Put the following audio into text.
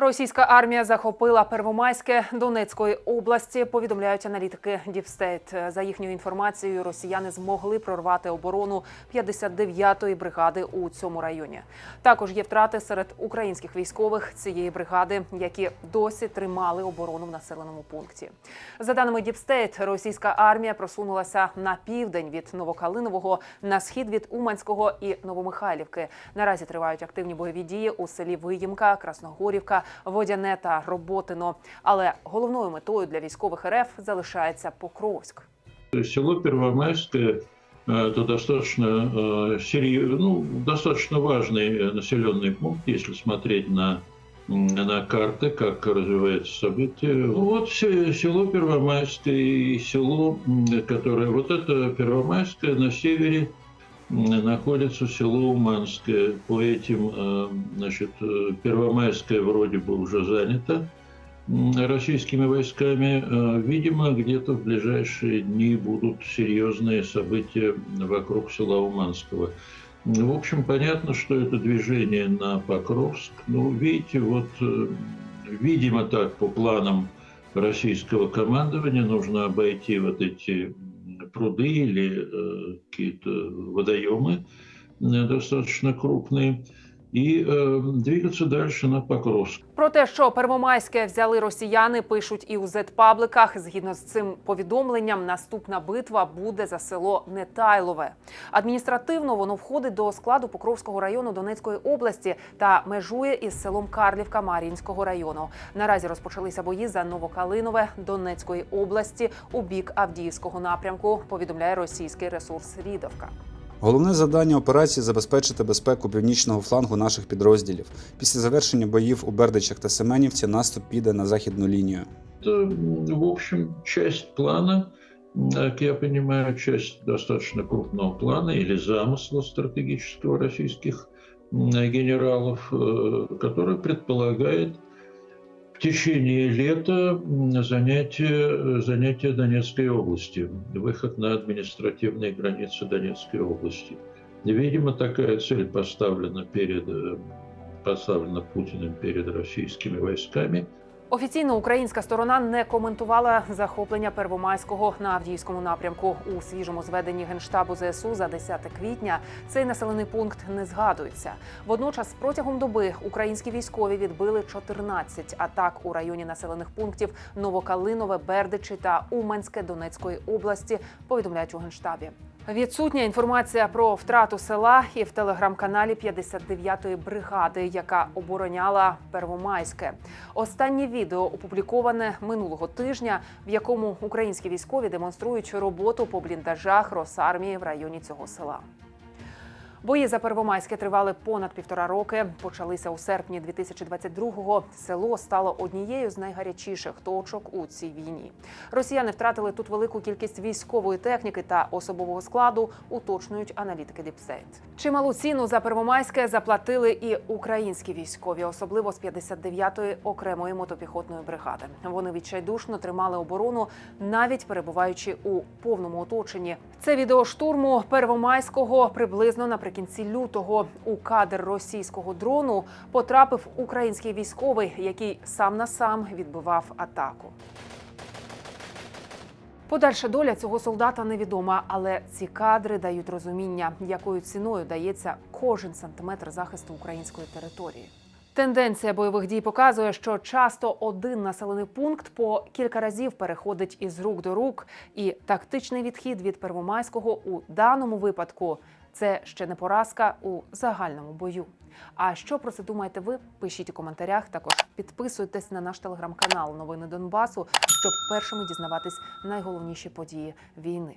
Російська армія захопила Первомайське Донецької області. Повідомляють аналітики Діпстейт. За їхньою інформацією, росіяни змогли прорвати оборону 59-ї бригади у цьому районі. Також є втрати серед українських військових цієї бригади, які досі тримали оборону в населеному пункті. За даними Діпстейт, російська армія просунулася на південь від Новокалинового, на схід від Уманського і Новомихайлівки. Наразі тривають активні бойові дії у селі Виїмка, Красногорівка, Водяне та Роботино. Але головною метою для військових РФ залишається Покровськ. Село Первомайское э, это достаточно э, серьезный, ну, достаточно важный э, населенный пункт, если смотреть на, м, на карты, как развиваются события. Вот се- село Первомайское и село, м, которое, вот это Первомайское на севере м, находится село Уманское. По этим, э, значит, э, Первомайское вроде бы уже занято российскими войсками. Э, Видимо, где-то в ближайшие дни будут серьезные события вокруг села Уманского. В общем, понятно, что это движение на Покровск. Ну, видите, вот, видимо, так по планам российского командования нужно обойти вот эти пруды или э, какие-то водоемы э, достаточно крупные и э, двигаться дальше на Покровск. Про те, що Первомайське взяли росіяни, пишуть і у зет-пабликах. Згідно з цим повідомленням, наступна битва буде за село Нетайлове. Адміністративно воно входить до складу Покровського району Донецької області та межує із селом Карлівка Мар'їнського району. Наразі розпочалися бої за Новокалинове Донецької області у бік Авдіївського напрямку. Повідомляє російський ресурс Рідовка. Головне завдання операції забезпечити безпеку північного флангу наших підрозділів. Після завершення боїв у Бердичах та Семенівці наступ піде на західну лінію. Это, м, в общем, часть плана, м, как я понимаю, часть достаточно крупного плана или замысла стратегического российских м, генералов, э, который предполагает В течение лета м, занятие, э, занятие Донецкой области, выход на административные границы Донецкой области. Видимо, такая цель поставлена перед э, поставлена Путиным перед российскими войсками. Офіційно українська сторона не коментувала захоплення Первомайського на Авдіївському напрямку. У свіжому зведенні генштабу ЗСУ за 10 квітня цей населений пункт не згадується. Водночас, протягом доби українські військові відбили 14 атак у районі населених пунктів Новокалинове, Бердичі та Уманське Донецької області. Повідомляють у генштабі. Відсутня інформація про втрату села і в телеграм-каналі 59-ї бригади, яка обороняла Первомайське. Останнє відео опубліковане минулого тижня, в якому українські військові демонструють роботу по бліндажах Росармії в районі цього села. Бої за Первомайське тривали понад півтора роки. Почалися у серпні 2022-го. Село стало однією з найгарячіших точок у цій війні. Росіяни втратили тут велику кількість військової техніки та особового складу, уточнюють аналітики Діпсейт. Чималу ціну за Первомайське заплатили і українські військові, особливо з 59-ї окремої мотопіхотної бригади. Вони відчайдушно тримали оборону, навіть перебуваючи у повному оточенні. Це відео штурму Первомайського приблизно наприкінці лютого. У кадр російського дрону потрапив український військовий, який сам на сам відбивав атаку. Подальша доля цього солдата невідома, але ці кадри дають розуміння, якою ціною дається кожен сантиметр захисту української території. Тенденція бойових дій показує, що часто один населений пункт по кілька разів переходить із рук до рук, і тактичний відхід від Первомайського у даному випадку це ще не поразка у загальному бою. А що про це думаєте ви? Пишіть у коментарях. Також підписуйтесь на наш телеграм-канал Новини Донбасу, щоб першими дізнаватись найголовніші події війни.